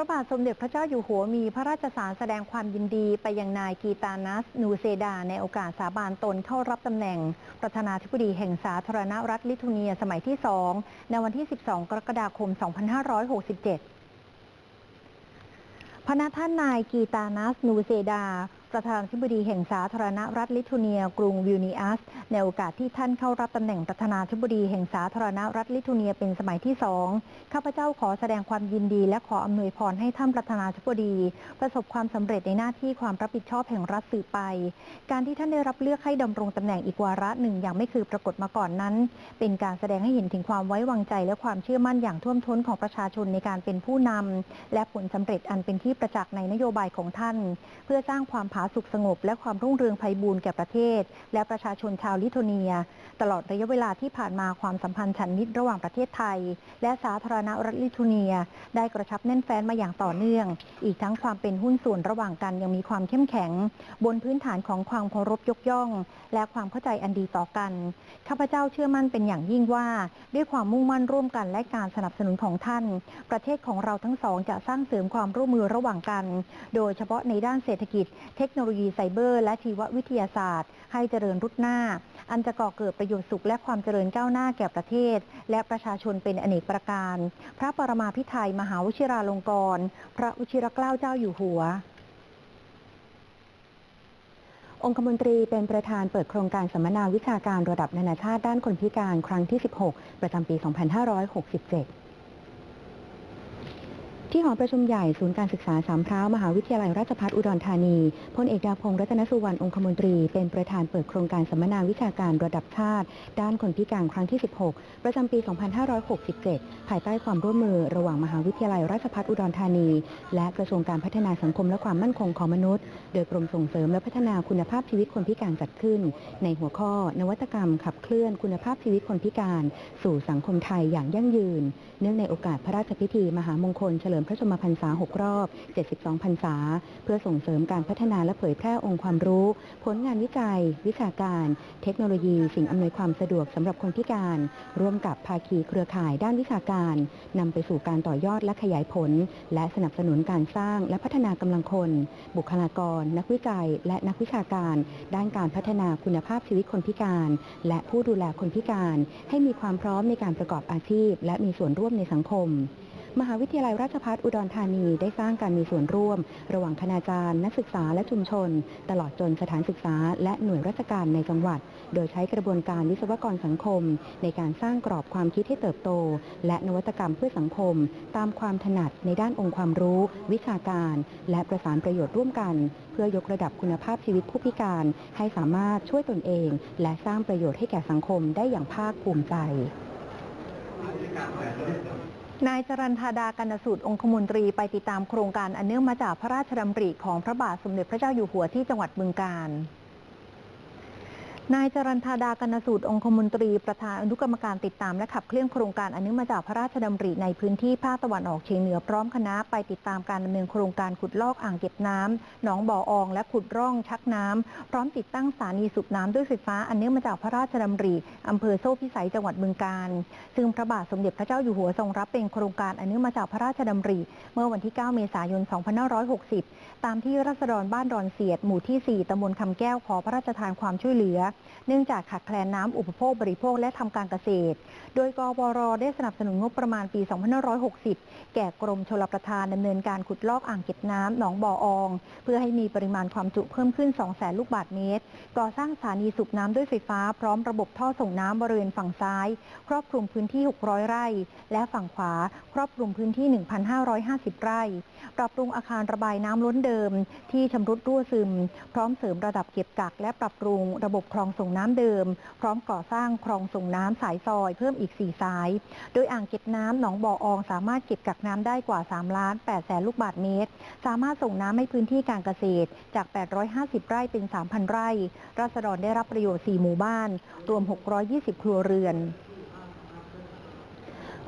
ระบาทสมเด็จพระเจ้าอยู่หัวมีพระราชสารแสดงความยินดีไปยังนายกีตานัส นูเซดา ในโอกาสสาบานตนเข้ารับตำแหน่ง ประธานาธิบดีแห่งสาธารณรัฐลิทัวเนียสมัยที่สองในวันที่ 12 กรกฎาคม 2567 พระนาท่านนายกีตานัส นูเซดา ประธานาธิบดีแห่งสาธารณรัฐลิทัวเนีย กรุงวิลนีอัส ในโอกาสที่ท่านเข้ารับตำแหน่งประธานาธิบดีแห่งสาธารณรัฐลิทัวเนียเป็นสมัยที่สองข้าพเจ้าขอแสดงความยินดี และขออำนวยพรให้ท่านประธานาธิบดี ประสบความสำเร็จในหน้าที่ความรับผิดชอบแห่งรัฐสืบไป การที่ท่านได้รับเลือกให้ดำรงตำแหน่งอีกวาระหนึ่งอย่างไม่เคยปรากฏมาก่อนนั้น เป็นการแสดงให้เห็นถึงความไว้วางใจ และความเชื่อมั่นอย่างท่วมท้นของประชาชนในการเป็นผู้นำและผลสำเร็จอันเป็นที่ประจักษ์ในนโยบายของท่าน เพื่อสร้างความาสุกสงบ และความรุ่งเรืองไพบูรย์แก่ประเทศ และประชาชนชาวลิทัวเนีย ตลอดระยะเวลาที่ผ่านมาความสัมพันธ์ฉันมิตรระหว่างประเทศไทย และสาธารณรัฐลิทัวเนีย ได้กระชับแน่นแฟ้นมาอย่างต่อเนื่อง อีกทั้งความเป็นหุ้นส่วนระหว่างกันยังมีความเข้มแข็ง บนพื้นฐานของความเคารพยกย่อง และความเข้าใจอันดีต่อกันข้าพเจ้าเชื่อมั่นเป็นอย่างยิ่งว่า ด้วยความมุ่งมั่นร่วมกันและการสนับสนุนของท่าน ประเทศของเราทั้งสองจะสร้างเสริมความร่วมมือระหว่างกัน โดยเฉพาะในด้านเศรษฐกิจเทคคโนโลยีไซเบอร์ และชีววิทยาศาสตร์ ให้เจริญรุดหน้า อันจะก่อเกิดประโยชน์สุขและความเจริญก้าวหน้าแก่ประเทศ และประชาชนเป็นอเนกประการ พระปรมาภิไธยมหาวชิราลงกรณ์พระวชิรเกล้าเจ้าอยู่หัวองคมนตรีเป็นประธานเปิดโครงการสัมมนาวิชาการระดับนานาชาติด้านคนพิการครั้งที่ 16 ประจำปี 2567 ที่หอประชุมใหญ่ศูนย์การศึกษาสามพร้าวมหาวิทยาลัยราชภัฏอุดรธานีพลเอกดาพงษ์รัตนสุวรรณองคมนตรี เป็นประธานเปิดโครงการสัมมนาวิชาการระดับชาติ ด้านคนพิการครั้งที่ 16 ประจำปี 2567 ภายใต้ความร่วมมือระหว่างมหาวิทยาลัยราชภัฏอุดรธานี และกระทรวงการพัฒนาสังคมและความมั่นคงของมนุษย์ โดยกรมส่งเสริมและพัฒนาคุณภาพชีวิตคนพิการจัดขึ้น ในหัวข้อ นวัตกรรม ขับเคลื่อนคุณภาพชีวิตคนพิการ สู่สังคมไทยอย่างยั่งยืน เนื่องในโอกาสพระราชพิธี มหามงคลเฉลิมพระชนมพรรษา 6 รอบ 72 พรรษา เพื่อส่งเสริมการพัฒนาและเผยแพร่องค์ความรู้ ผลงานวิจัย วิชาการ เทคโนโลยี สิ่งอำนวยความสะดวกสำหรับคนพิการ ร่วมกับภาคีเครือข่ายด้านวิชาการนำไปสู่การต่อยอดและขยายผล และสนับสนุนการสร้างและพัฒนากำลังคน บุคลากร นักวิจัย และนักวิชาการ ด้านการพัฒนาคุณภาพชีวิตคนพิการ และผู้ดูแลคนพิการ ให้มีความพร้อมในการประกอบอาชีพ และมีส่วนร่วมในสังคม มหาวิทยาลัยราชภัฏอุดรธานีได้สร้างการมีส่วนร่วม ระหว่างคณาจารย์ นักศึกษาและชุมชน ตลอดจนสถานศึกษา และหน่วยราชการในจังหวัด โดยใช้กระบวนการวิศวกรสังคม ในการสร้างกรอบความคิดให้เติบโต และนวัตกรรมเพื่อสังคม ตามความถนัดในด้านองค์ความรู้ วิชาการ และประสานประโยชน์ร่วมกัน เพื่อยกระดับคุณภาพชีวิตผู้พิการ ให้สามารถช่วยตนเอง และสร้างประโยชน์ให้แก่สังคมได้อย่างภาคภูมิใจ นายจรันธาดากันสูตรองคมนตรีไปติดตามโครงการอันเนื่องมาจากพระราชดำริของพระบาทสมเด็จพระเจ้าอยู่หัวที่จังหวัดบึงกาฬ นายจรันธาดากนสูตรองคมนตรีประธานอนุกรรมการติดตามและขับเคลื่อนโครงการอันเนื่องมาจากพระราชดำริในพื้นที่ภาคตะวันออกเฉียงเหนือพร้อมคณะไปติดตามการดำเนินโครงการขุดลอกอ่างเก็บน้ำหนองบ่อออง และขุดร่องชักน้ำพร้อมติดตั้งสถานีสูบน้ำด้วยไฟฟ้าอันเนื่องมาจากพระราชดำริอำเภอโซ่พิสัยจังหวัดบึงกาฬซึ่งพระบาทสมเด็จพระเจ้าอยู่หัวทรงรับเป็นโครงการอันเนื่องมาจากพระราชดำริ เมื่อวันที่ 9 เมษายน 2560 ตามที่รัษฎรบ้านดอนเสียดหมู่ที่ 4ตำบลคำแก้วขอพระราชทานความช่วยเหลือเนื่องจากขาดแคลนน้ำอุปโภคบริโภคและทำการเกษตร โดยกวรได้สนับสนุนงบประมาณปี 2560 แก่กรมชลประทานดำเนินการขุดลอกอ่างเก็บน้ำหนองบ่อออง เพื่อให้มีปริมาณความจุเพิ่มขึ้น 200,000 ลูกบาศก์เมตร ก่อสร้างสถานีสูบน้ำด้วยไฟฟ้าพร้อมระบบท่อส่งน้ำบริเวณฝั่งซ้าย ครอบคลุมพื้นที่ 600 ไร่ และฝั่งขวา ครอบคลุมพื้นที่ 1,550 ไร่ ปรับปรุงอาคารระบายน้ำล้นเดิม ที่ชำรุดรั่วซึม พร้อมเสริมระดับเก็บกักและปรับปรุงระบบคลองส่งน้ำเดิม พร้อมก่อสร้างคลองส่งน้ำสายซอยเพิ่มอีก 4 สาย โดยอ่างเก็บน้ำหนองบ่ออองสามารถเก็บกักน้ำได้กว่า3ล้าน8แสนลูกบาศก์เมตร สามารถส่งน้ำให้พื้นที่การเกษตรจาก 850 ไร่เป็น 3,000 ไร่ ราษฎรได้รับประโยชน์ 4 หมู่บ้าน รวม 620 ครัวเรือน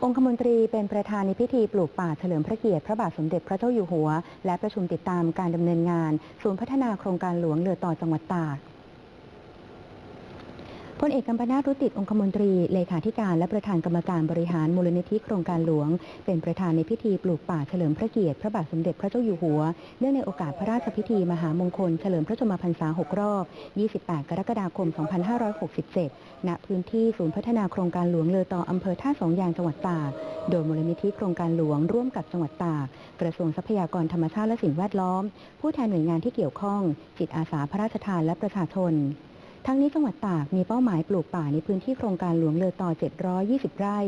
องคมนตรีเป็นประธานในพิธีปลูกป่าเฉลิมพระเกียรติพระบาทสมเด็จพระเจ้าอยู่หัว และประชุมติดตามการดำเนินงาน ศูนย์พัฒนาโครงการหลวงเรือต่อจังหวัดตาก พลเอกกัมปนาตรุติดองคมนตรี เลขาธิการและประธานกรรมการบริหารมูลนิธิโครงการหลวง เป็นประธานในพิธีปลูกป่าเฉลิมพระเกียรติพระบาทสมเด็จพระเจ้าอยู่หัว เนื่องในโอกาสพระราชพิธีมหามงคลเฉลิมพระชนมพรรษา 6 รอบ 28 กรกฎาคม 2567 ณ พื้นที่ศูนย์พัฒนาโครงการหลวงเลอต่ออำเภอท่าสองยางจังหวัดตาก โดยมูลนิธิโครงการหลวงร่วมกับจังหวัดตาก กระทรวงทรัพยากรธรรมชาติและสิ่งแวดล้อม ผู้แทนหน่วยงานที่เกี่ยวข้อง จิตอาสาพระราชทานและประชาชน ทั้งนี้จังหวัดตากมีเป้าหมายปลูกป่าในพื้นที่โครงการหลวงเลอต่อ 720 ไร่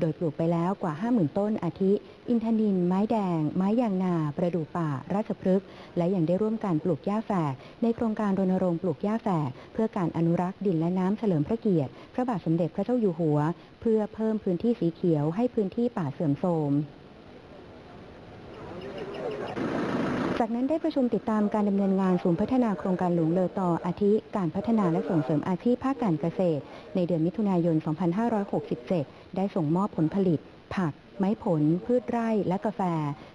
โดยปลูกไปแล้วกว่า 50,000 ต้นอาทิ อินทนิน ไม้แดง ไม้ยางนา ประดู่ป่า ราชพฤกษ์ และยังได้ร่วมการปลูกหญ้าแฝก ในโครงการรณรงค์ปลูกหญ้าแฝก เพื่อการอนุรักษ์ดินและน้ำเฉลิมพระเกียรติ พระบาทสมเด็จพระเจ้าอยู่หัว เพื่อเพิ่มพื้นที่สีเขียวให้พื้นที่ป่าเสื่อมโทรม จากนั้นได้ประชุมติดตามการดำเนินงานศูนย์พัฒนาโครงการหลวงเลอต่ออาทิการพัฒนาและส่งเสริมอาชีพภาคการเกษตร ในเดือนมิถุนายน 2567 ได้ส่งมอบผลผลิต ผัก ไม้ผล พืชไร่และกาแฟ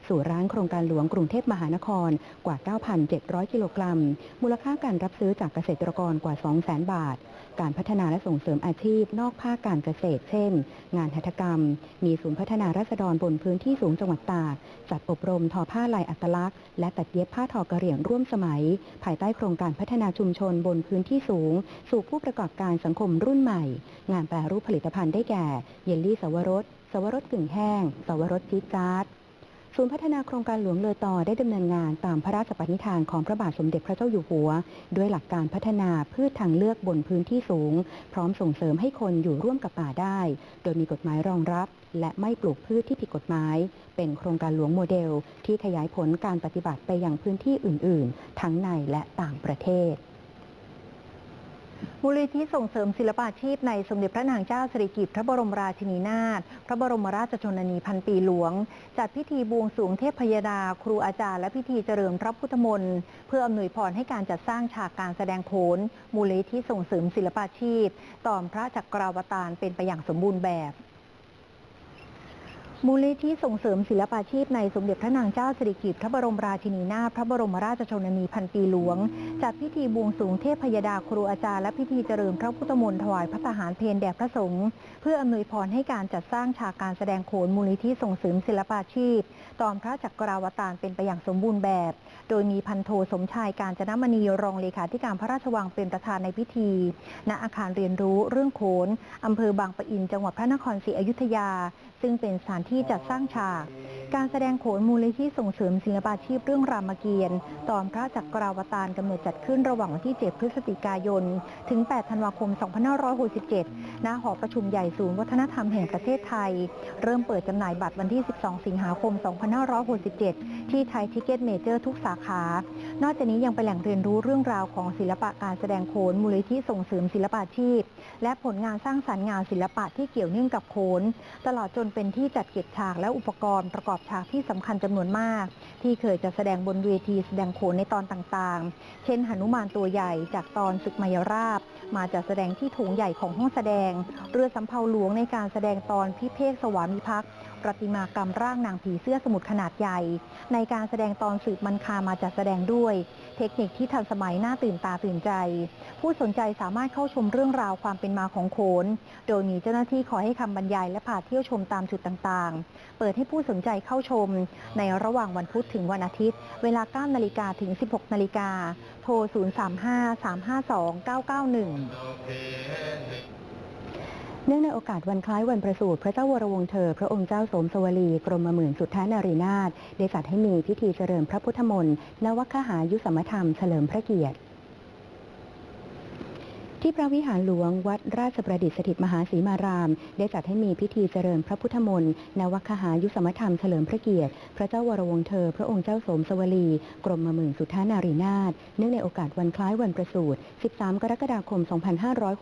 สู่ร้านโครงการหลวงกรุงเทพมหานครกว่า 9,700 กิโลกรัม มูลค่าการรับซื้อจากเกษตรกรกว่า 200,000 บาท การพัฒนาและส่งเสริมอาชีพ นอกภาคการเกษตร เช่น งานหัตถกรรม มีศูนย์พัฒนารัษฎรบนพื้นที่สูงจังหวัดตาก จัดอบรมทอผ้าลายอัตลักษณ์ และตัดเย็บผ้าทอกระเหรี่ยงร่วมสมัย ภายใต้โครงการพัฒนาชุมชนบนพื้นที่สูง สู่ผู้ประกอบการสังคมรุ่นใหม่ งานแปรรูปผลิตภัณฑ์ได้แก่ เยลลี่สวรส สวรสกึ่งแห้ง สวรสจี๊ดจ๊าดศูนย์พัฒนาโครงการหลวงเลอต่อได้ดำเนินงานตามพระราชปณิธานของพระบาทสมเด็จพระเจ้าอยู่หัว ด้วยหลักการพัฒนาพืชทางเลือกบนพื้นที่สูง พร้อมส่งเสริมให้คนอยู่ร่วมกับป่าได้ โดยมีกฎหมายรองรับ และไม่ปลูกพืชที่ผิดกฎหมาย เป็นโครงการหลวงโมเดล ที่ขยายผลการปฏิบัติไปยังพื้นที่อื่น ๆ ทั้งในและต่างประเทศ มูลนิธิส่งเสริมศิลปาชีพในสมเด็จพระนางเจ้าสิริกิติ์พระบรมราชินีนาถพระบรมราชชนนีพันปีหลวง จัดพิธีบวงสรวงเทพพยดา ครูอาจารย์และพิธีเจริญพระพุทธมนต์เพื่ออำนวยพรให้การจัดสร้างฉากการแสดงโขน มูลนิธิส่งเสริมศิลปาชีพ ตอมพระจักราวตารเป็นไปอย่างสมบูรณ์แบบ มูลนิธิส่งเสริมศิลปาชีพในสมเด็จพระนางเจ้าสิริกิติ์พระบรมราชินีนาถพระบรมราชชนนีพันปีหลวง จัดพิธีบวงสรวงเทพพยดาครูอาจารย์และพิธีเจริญพระพุทธมนต์ถวายพระทหารเพลแด่พระสงฆ์เพื่ออำนวยพรให้การจัดสร้างฉากการแสดงโขนมูลนิธิส่งเสริมศิลปาชีพ ตอนพระจักราวตารเป็นไปอย่างสมบูรณ์แบบ โดยมีพันโทสมชายการจนมณีรองเลขาธิการพระราชวังเป็นประธานในพิธี ณอาคารเรียนรู้เรื่องโขนอำเภอบางปะอินจังหวัดพระนครศรีอยุธยา ซึ่งเป็นสถานที่จัดสร้างฉาก การแสดงโขนมูลนิธิส่งเสริมศิลปาชีพเรื่องรามเกียรติ์ตอนพระจักราวตารกำหนดจัดขึ้นระหว่างวันที่ 7 พฤศจิกายน ถึง 8 ธันวาคม 2567 ณ หอประชุมใหญ่ศูนย์วัฒนธรรมแห่งประเทศไทย เริ่มเปิดจำหน่ายบัตรวันที่ 12 สิงหาคม 2567 ที่ไทยทิเก็ตเมเจอร์ทุกสาขา นอกจากนี้ยังเป็นแหล่งเรียนรู้เรื่องราวของศิลปะการแสดงโขนมูลนิธิส่งเสริมศิลปาชีพ และผลงานสร้างสรรค์งานศิลปะที่เกี่ยวเนื่องกับโขน ตลอดจนเป็นที่จัดเก็บฉากและอุปกรณ์ประกอบฉากที่สำคัญจำนวนมาก ที่เคยจะแสดงบนเวทีแสดงโขนในตอนต่างๆ เช่นหนุมานตัวใหญ่จากตอนศึกมายราบ มาจัดแสดงที่โถงใหญ่ของห้องแสดง เรือสำเภาหลวงในการแสดงตอนพิเภกสวามิภักดิ์ ประติมากรรมร่างนางผีเสื้อสมุทรขนาดใหญ่ ในการแสดงตอนสืบมันคามาจัดแสดงด้วย เทคนิคที่ทันสมัยน่าตื่นตาตื่นใจ ผู้สนใจสามารถเข้าชมเรื่องราวความเป็นมาของโขน โดยมีเจ้าหน้าที่คอยให้คำบรรยายและพาเที่ยวชมตามจุดต่างๆ เปิดให้ผู้สนใจเข้าชม ในระหว่างวันพุธถึงวันอาทิตย์ เวลา 9 นาฬิกาถึง 16 นาฬิกา โทร 035-352-991 เนื่องในโอกาสวันคล้ายวันประสูติพระเจ้าวรวงเธอ พระองค์เจ้าสมสวลีกรมหมื่นสุทธานารีนาถได้จัดให้มีพิธีเจริญพระพุทธมนต์นวัคหายุสมธรรมเฉลิมพระเกียรติ ที่พระวิหารหลวงวัดราชประดิษฐ์สถิตมหาศรีมาราม ได้จัดให้มีพิธีเจริญพระพุทธมนต์นวัคหายุสมธรรมเฉลิมพระเกียรติ พระเจ้าวรวงเธอ พระองค์เจ้าสมสวลี กรมหมื่นสุทธานารีนาถเนื่องในโอกาสวันคล้ายวันประสูติ 13 กรกฎาคม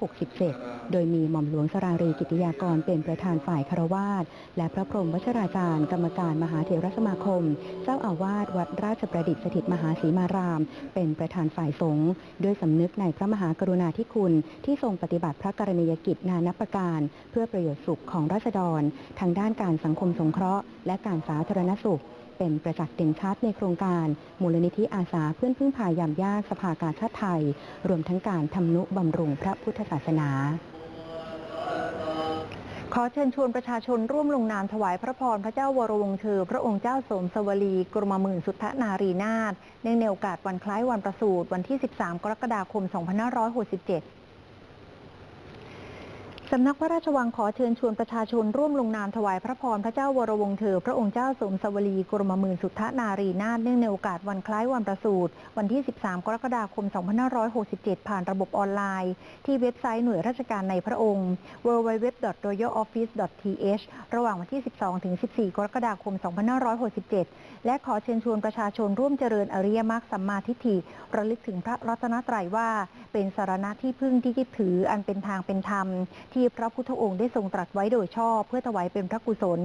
2567 โดยมีหม่อมหลวงสรารีกิติยากรเป็นประธานฝ่ายคารวาสและพระพรหมวชราจารย์ กรรมการมหาเถรสมาคม เจ้าอาวาสวัดราชประดิษฐ์สถิตมหาศรีมาราม เป็นประธานฝ่ายสงฆ์ด้วยสำนึกในพระมหากรุณาธิคุณที่ทรงปฏิบัติพระกรณียกิจนานับประการ เพื่อประโยชน์สุขของราษฎร ทางด้านการสังคมสงเคราะห์ และการสาธารณสุข เป็นประจักษ์เด่นชัดในโครงการ มูลนิธิอาสาเพื่อนพึ่งพายามยากสภากาชาติไทย รวมทั้งการทำนุบำรุงพระพุทธศาสนา ขอเชิญชวนประชาชนร่วมลงนามถวายพระพรพระเจ้าวรวงศ์เธอ พระองค์เจ้าสมสวลี กรมหมื่นสุทธนารีนาถเนื่องในโอกาสวันคล้ายวันประสูติวันที่ 13 กรกฎาคม 2567 สำนักพระราชวังขอเชิญชวนประชาชนร่วมลงนามถวายพระพรพระเจ้าวรวงเธอ พระองค์เจ้าสมสวลีกรมหมื่นสุทธนารีนาถเนื่องในโอกาสวันคล้ายวันประสูติวันที่ 13 กรกฎาคม 2567 ผ่านระบบออนไลน์ ที่เว็บไซต์หน่วยราชการในพระองค์ www.royaloffice.th ระหว่างวันที่ 12 ถึง 14 กรกฎาคม 2567 และขอเชิญชวนประชาชนร่วมเจริญอริยมรรคสัมมาทิฏฐิระลึกถึงพระรัตนตรัยว่า เป็นสารณะที่พึ่งที่ยึดถืออันเป็นทางเป็นธรรมที่พระพุทธองค์ได้ทรงตรัสไว้โดยชอบ เพื่อถวายเป็นพระกุศล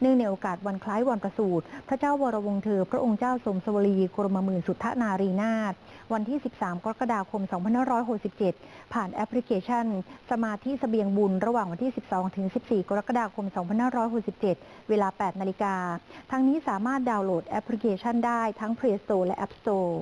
เนื่องในโอกาสวันคล้ายวันประสูติพระเจ้าวรวงศ์เธอ พระองค์เจ้าสมสวลีกรมหมื่นสุทธนารีนาถวันที่ 13 กรกฎาคม 2567 ผ่านแอปพลิเคชัน สมาธิสเสบียงบุญระหว่างวันที่ 12 ถึง 14 กรกฎาคม 2567 เวลา 8 นาฬิกา ทั้งนี้สามารถดาวน์โหลดแอปพลิเคชันได้ทั้ง Play Store และ App Store